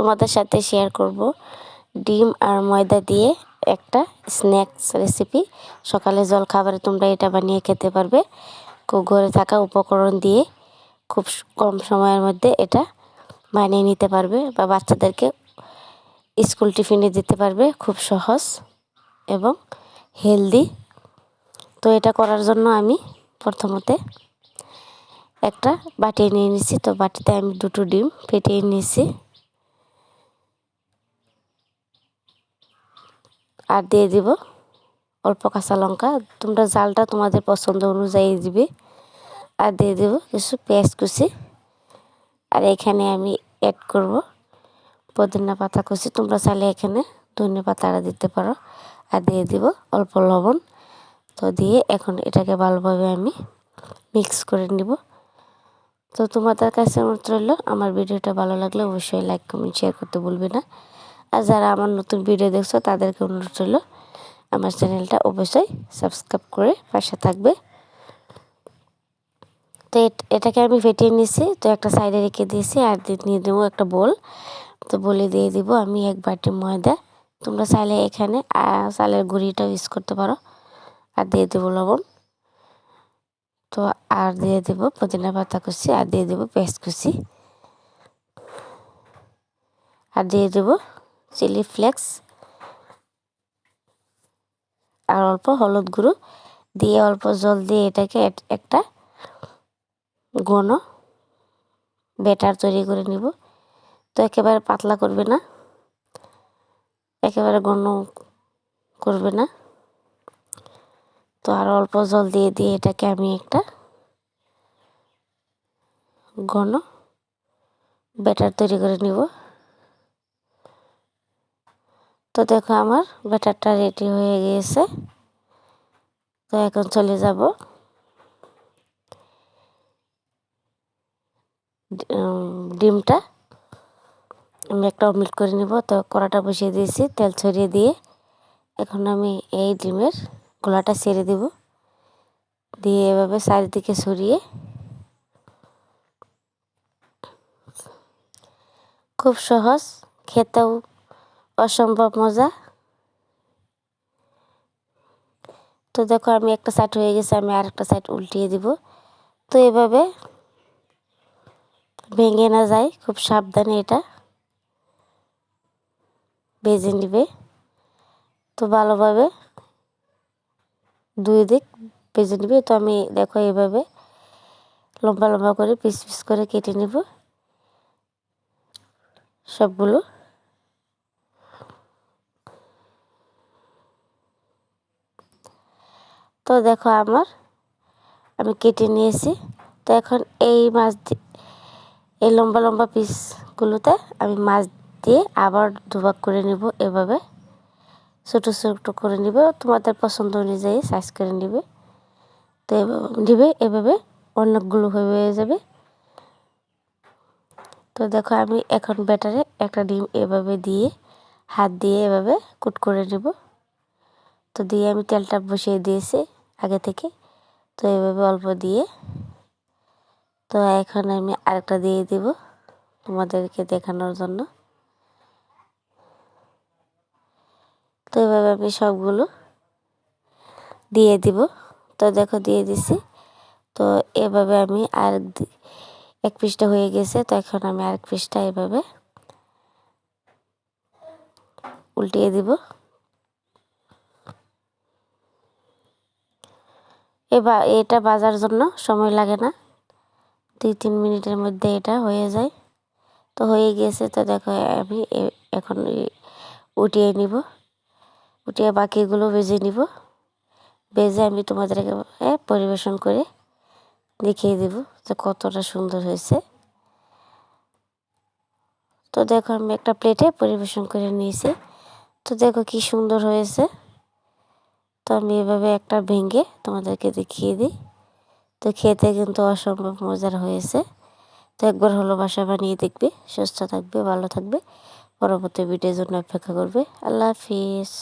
তোমাদের সাথে শেয়ার করব। ডিম আর ময়দা দিয়ে একটা স্ন্যাক্স রেসিপি সকালে জল খাবারে তোমরা এটা বানিয়ে খেতে পারবে। খুব ঘরে থাকা উপকরণ দিয়ে খুব কম সময়ের মধ্যে এটা বানিয়ে নিতে পারবে বা বাচ্চাদেরকে স্কুল টিফিনে দিতে পারবে খুব সহজ এবং হেলদি তো এটা করার জন্য আমি প্রথমতে একটা বাটি নিয়ে নিছি তো বাটিতে আমি দুটো ডিম ফেটিয়ে নিয়েছি। আর দিয়ে দিব অল্প কাঁচা লঙ্কা। তোমরা জালটা তোমাদের পছন্দ অনুযায়ী দিবে। আর দিয়ে দেবো কিছু পেঁয়াজ কুচি। আর এখানে আমি অ্যাড করব পুদিনা পাতা কুচি। তোমরা চাইলে এখানে ধনে পাতাটা দিতে পারো। আর দিয়ে দিব অল্প লবণ। তো দিয়ে এখন এটাকে ভালোভাবে আমি মিক্স করে নিব। তো তোমাদের কাছে অনুরোধ রইল, আমার ভিডিওটা ভালো লাগলে অবশ্যই লাইক কমেন্ট শেয়ার করতে ভুলবে না। আর যারা আমার নতুন ভিডিও দেখছ, তাদেরকে অনুরোধ রইল আমার চ্যানেলটা অবশ্যই সাবস্ক্রাইব করে পাশে থাকবে। তো এটাকে আমি ফেটিয়ে নিয়েছি তো একটা সাইডে রেখে দিয়েছি, আর নিয়ে দেবো একটা বোল তো বলে দিয়ে দিব আমি এক বাটি ময়দা। তোমরা চাইলে এখানে চালের গুঁড়িটাও ইউজ করতে পারো। আর দিয়ে দেবো লবণ। তো আর দিয়ে দেবো পুদিনা পাতা কুচি, আর দিয়ে দেবো পেঁয়াজ কুচি। আর দিয়ে দেবো চিলি ফ্লেক্স আর অল্প হলুদ গুঁড়ো দিয়ে অল্প জল দিয়ে এটাকে একটা ঘন ব্যাটার তৈরি করে নিব। তো একেবারে পাতলা করবে না, একেবারে ঘন করবে না। তো আর অল্প জল দিয়ে দিয়ে এটাকে আমি একটা ঘন ব্যাটার তৈরি করে নিব। তো দেখো আমার ব্যাটারটা রেডি হয়ে গিয়েছে। তো এখন চলে যাব। ডিমটা আমি একটা অমলেট করে নিব। তো কড়াটা বসিয়ে দিয়েছি, তেল ছড়িয়ে দিয়ে। এখন আমি এই ডিমের গোলাটা ছেড়ে দিব। দিয়ে এভাবে চারিদিকে ছড়িয়ে খুব সহজ, খেতেও অসম্ভব মজা। তো দেখো আমি একটা সাইড হয়ে গেছে, আমি আর একটা সাইড উল্টিয়ে দিব। তো এভাবে ভেঙে না যায়, খুব সাবধানে এটা ভেজে নিবে। তো ভালোভাবে দুই দিক ভেজে নিবে। তো আমি দেখো এভাবে লম্বা লম্বা করে পিস পিস করে কেটে নেব। সবগুলো তো দেখো আমার, আমি কেটে নিয়েছি। তো এখন এই মাছ এই লম্বা লম্বা পিসগুলোতে আমি মাছ দিয়ে আবার দুভাগ করে নিব এভাবে। ছোটো ছোটো করে নিব, তোমাদের পছন্দ অনুযায়ী সাইজ করে নিবে। তো নিবে এভাবে, অনেকগুলো হয়ে যাবে। তো দেখো আমি এখন ব্যাটারে একটা ডিম এভাবে দিয়ে, হাত দিয়ে এভাবে কুট করে নেব। তো দিয়ে আমি তেলটা বসিয়ে দিয়েছি। আগে থেকে। তো এভাবে অল্প দিয়ে, তো এখন আমি আরেকটা দিয়ে দিব তোমাদেরকে দেখানোর জন্য। তো এভাবে আমি সবগুলো দিয়ে দিব। তো দেখো দিয়ে দিছি। তো এভাবে আমি আর এক পিসটা হয়ে গেছে। তো এখন আমি আরেক পিসটা এভাবে উল্টিয়ে দিব। এবার এটা বাজার জন্য সময় লাগে না। দুই, তিন মিনিটের মধ্যে এটা হয়ে যায়। তো হয়ে গিয়েছে তো দেখো, আমি এখন উঠিয়ে নিব। উঠিয়ে বাকিগুলো বেজে নিব। বেজে আমি তোমাদেরকে পরিবেশন করে দেখিয়ে দেব যে কতটা সুন্দর হয়েছে। তো দেখো, আমি একটা প্লেটে পরিবেশন করে নিয়েছি। তো দেখো কি সুন্দর হয়েছে। তো আমি এভাবে একটা ভেঙে তোমাদেরকে দেখিয়ে দিই। তো খেতে কিন্তু অসম্ভব মজার হয়েছে। তো একবার হলো বাসা বানিয়ে দেখবে, সুস্থ থাকবে, ভালো থাকবে। পরবর্তী ভিডিওর জন্য অপেক্ষা করবে। আল্লাহ হাফিজ।